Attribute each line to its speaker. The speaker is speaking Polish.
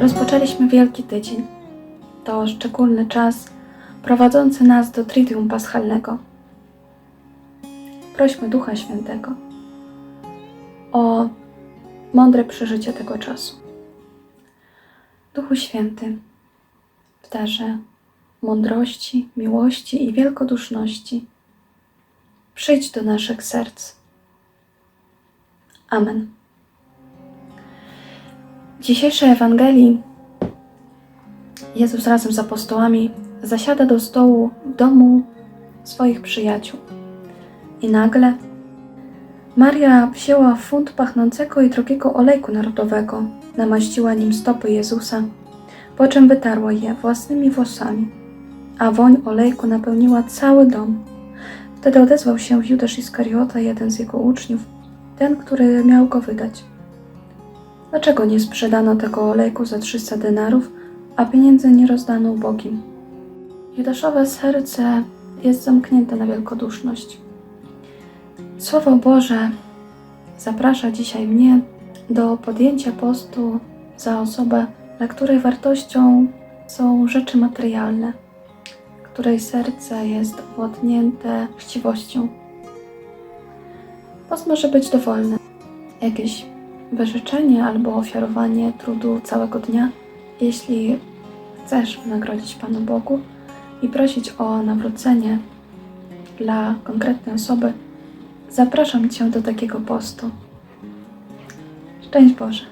Speaker 1: Rozpoczęliśmy Wielki Tydzień. To szczególny czas prowadzący nas do Tridium Paschalnego. Prośmy Ducha Świętego o mądre przeżycie tego czasu. Duchu Święty, w darze mądrości, miłości i wielkoduszności, przyjdź do naszych serc. Amen. W dzisiejszej Ewangelii Jezus razem z apostołami zasiada do stołu w domu swoich przyjaciół. I nagle Maria wzięła funt pachnącego i drogiego olejku narodowego, namaściła nim stopy Jezusa, po czym wytarła je własnymi włosami, a woń olejku napełniła cały dom. Wtedy odezwał się Judasz Iskariota, jeden z jego uczniów, ten, który miał go wydać. Dlaczego nie sprzedano tego olejku za 300 denarów, a pieniędzy nie rozdano ubogim? Judaszowe serce jest zamknięte na wielkoduszność. Słowo Boże zaprasza dzisiaj mnie do podjęcia postu za osobę, dla której wartością są rzeczy materialne, której serce jest władnięte chciwością. Post może być dowolny. Jakieś wyrzeczenie albo ofiarowanie trudu całego dnia, jeśli chcesz wynagrodzić Panu Bogu i prosić o nawrócenie dla konkretnej osoby, zapraszam Cię do takiego postu. Szczęść Boże.